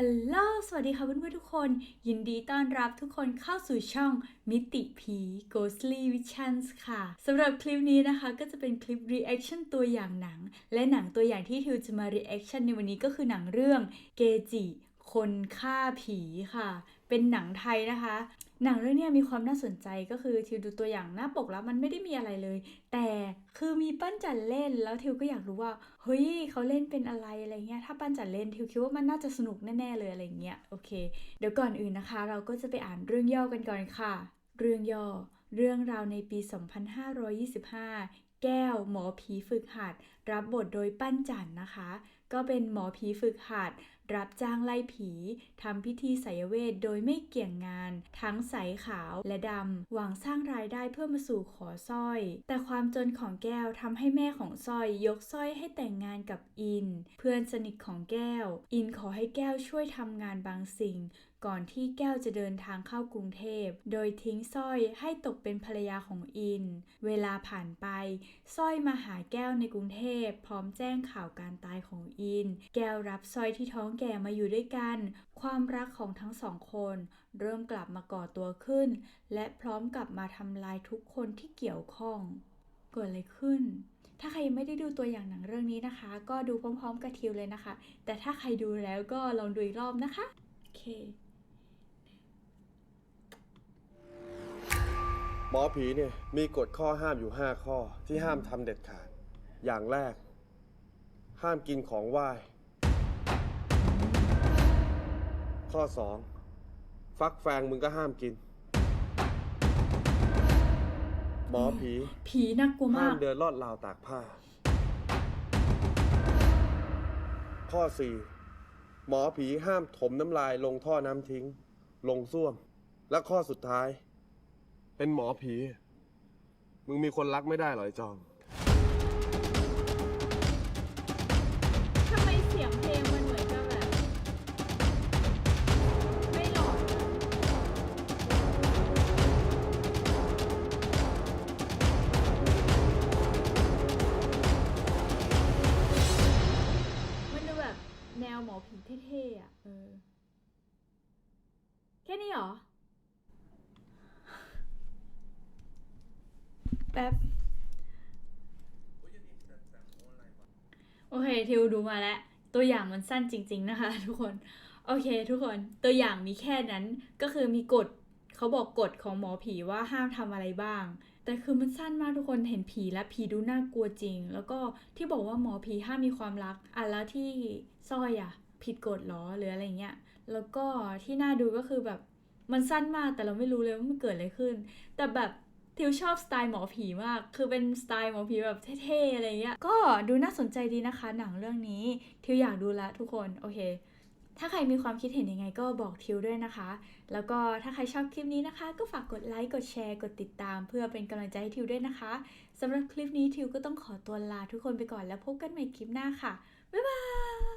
ฮัลโหล สวัสดีค่ะเพื่อนๆทุกคน ยินดีต้อนรับทุกคนเข้าสู่ช่องมิติผี Ghostly Visions ค่ะ สำหรับคลิปนี้นะคะก็จะเป็นคลิป reaction ตัวอย่างหนัง และหนังตัวอย่างที่ทิวจะมา reaction ในวันนี้ก็คือหนังเรื่องเกจิ คนฆ่าผีค่ะ เป็นหนังไทยนะคะ หนังเรื่องนี้มีความน่าสนใจก็คือทิวดูตัวอย่างหน้าปกแล้วมันไม่ได้มีอะไรเลย แต่คือมีปั้นจันเล่นแล้วทิวก็อยากรู้ว่าเฮ้ยเขาเล่นเป็นอะไรอะไรเงี้ยถ้าปั้นจันเล่นทิวคิดว่ามันน่าจะสนุกแน่ๆเลยอะไรเงี้ยโอเค เดี๋ยวก่อนอื่นนะคะ เราก็จะไปอ่านเรื่องย่อกันก่อนค่ะ เรื่องย่อ เรื่องราวในปี 2525แก้วหมอผีฝึกหัด รับบทโดยปั้นจันนะคะ ก็เป็นหมอผีฝึกหัด รับจ้างไล่ผีทำพิธีไสยเวทโดยไม่เกี่ยงงาน ทั้งใสขาวและดำ หวังสร้างรายได้เพื่อมาสู่ขอสร้อย แต่ความจนของแก้วทำให้แม่ของสร้อยยกสร้อยให้แต่งงานกับอิน เพื่อนสนิทของแก้ว อินขอให้แก้วช่วยทำงานบางสิ่ง ก่อนที่แก้วจะเดินทางเข้ากรุงเทพ โดยทิ้งสร้อยให้ตกเป็นภรรยาของอิน เวลาผ่านไปสร้อยมาหาแก้วในกรุงเทพ พร้อมแจ้งข่าวการตายของอิน แก้วรับสร้อยที่ท้องแก่มาอยู่ด้วยกัน ความรักของทั้งสองคน เริ่มกลับมาก่อตัวขึ้น และพร้อมกลับมาทำลายทุกคนที่เกี่ยวข้องเกิดอะไรขึ้น ถ้าใครยังไม่ได้ดูตัวอย่างหนังเรื่องนี้นะคะ ก็ดูพร้อมๆกับทิวเลยนะคะ แต่ถ้าใครดูแล้วก็ลองดูอีกรอบนะคะ โอเค หมอผีเนี่ยมีกฎข้อห้ามอยู่ 5 ข้อที่ห้ามทำเด็ดขาด อย่างแรก ห้ามกินของไหว้ ข้อ2ฟักแฟงมึงก็ห้ามกิน หมอผี ผีน่ากลัวห้ามากเดินลอดราวตากผ้า ข้อ4หมอผีห้ามถมน้ำลายลงท่อน้ำทิ้ง ลงส้วม และข้อสุดท้าย เป็นหมอผี มึงมีคนรักไม่ได้เหรอไอ้จอม เท่ๆอะเออ แค่นี้เหรอ แป๊บ โอเค ทิวดูมาแล้ว ตัวอย่างมันสั้นจริง ๆ นะคะ ทุกคน โอเค ทุกคน ตัวอย่างมีแค่นั้น ก็คือมีกฎเขาบอกกฎของหมอผีว่าห้ามทำอะไรบ้างแต่คือมันสั้นมากทุกคนเห็นผีและผีดูน่ากลัวจริง แล้วก็ที่บอกว่าหมอผีห้ามมีความรักอะแล้วที่สร้อยอะ ผิดกฎหรอหรืออะไรเงี้ย แล้วก็ที่น่าดูก็คือแบบมันสั้นมากแต่เราไม่รู้เลยว่ามันเกิดอะไรขึ้น แต่แบบทิวชอบสไตล์หมอผีมาก คือเป็นสไตล์หมอผีแบบเท่ๆอะไรเงี้ย ก็ดูน่าสนใจดีนะคะ หนังเรื่องนี้ ทิวอยากดูละทุกคน โอเค ถ้าใครมีความคิดเห็นยังไงก็บอกทิวด้วยนะคะ แล้วก็ถ้าใครชอบคลิปนี้นะคะ ก็ฝากกดไลค์ กดแชร์ กดติดตาม เพื่อเป็นกำลังใจให้ทิวด้วยนะคะสำหรับคลิปนี้ทิวก็ต้องขอตัวลาทุกคนไปก่อนแล้วพบกันใหม่คลิปหน้าค่ะ บ๊ายบาย